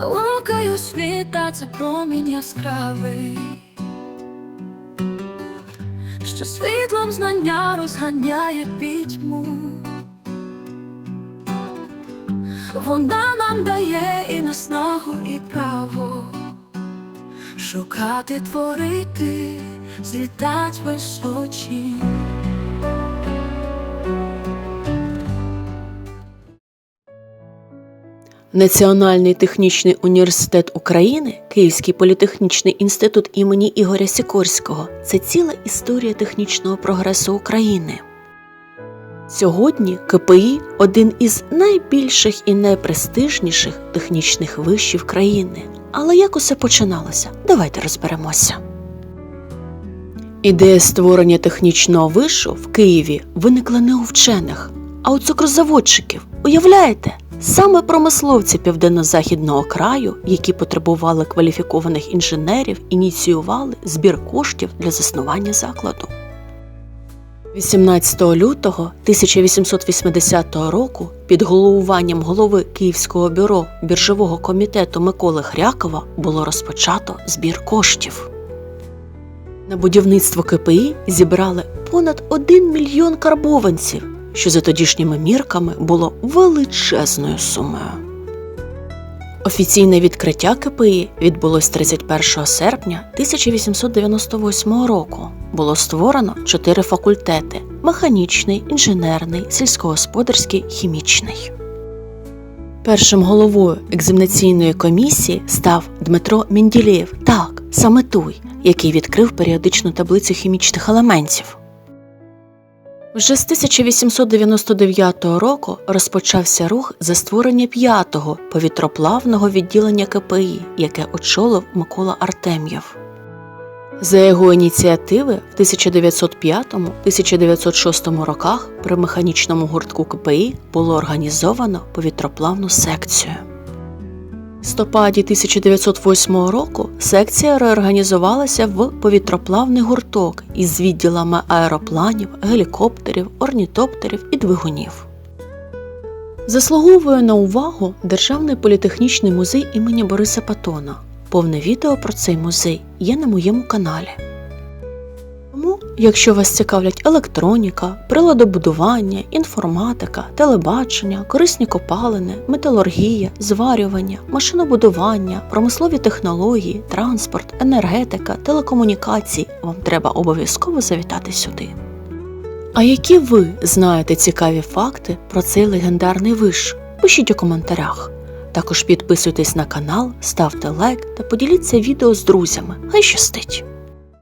Лукаю світа, це промінь яскравий, що світлом знання розганяє пітьму. Вона нам дає і наснагу, і право шукати, творити, злітать височі. Національний технічний університет України, Київський політехнічний інститут імені Ігоря Сікорського це ціла історія технічного прогресу України. Сьогодні КПІ один із найбільших і найпрестижніших технічних вишів країни. Але як усе починалося? Давайте розберемося. Ідея створення технічного вишу в Києві виникла не у вчених, а у цукрозаводчиків. Уявляєте? Саме промисловці південно-західного краю, які потребували кваліфікованих інженерів, ініціювали збір коштів для заснування закладу. 18 лютого 1880 року під головуванням голови Київського бюро біржового комітету Миколи Хрякова було розпочато збір коштів. На будівництво КПІ зібрали понад 1 мільйон карбованців, що за тодішніми мірками було величезною сумою. Офіційне відкриття КПІ відбулось 31 серпня 1898 року. Було створено чотири факультети: механічний, інженерний, сільськогосподарський, хімічний. Першим головою екзаменаційної комісії став Дмитро Менділєєв, так, саме той, який відкрив періодичну таблицю хімічних елементів. Вже з 1899 року розпочався рух за створення п'ятого повітроплавного відділення КПІ, яке очолив Микола Артем'єв. За його ініціативи в 1905-1906 роках при механічному гуртку КПІ було організовано повітроплавну секцію. Листопаді 1908 року секція реорганізувалася в повітроплавний гурток із відділами аеропланів, гелікоптерів, орнітоптерів і двигунів. Заслуговує на увагу Державний політехнічний музей імені Бориса Патона. Повне відео про цей музей є на моєму каналі. Тому, якщо вас цікавлять електроніка, приладобудування, інформатика, телебачення, корисні копалини, металургія, зварювання, машинобудування, промислові технології, транспорт, енергетика, телекомунікації, вам треба обов'язково завітати сюди. А які ви знаєте цікаві факти про цей легендарний виш? Пишіть у коментарях. Також підписуйтесь на канал, ставте лайк та поділіться відео з друзями. Хай щастить!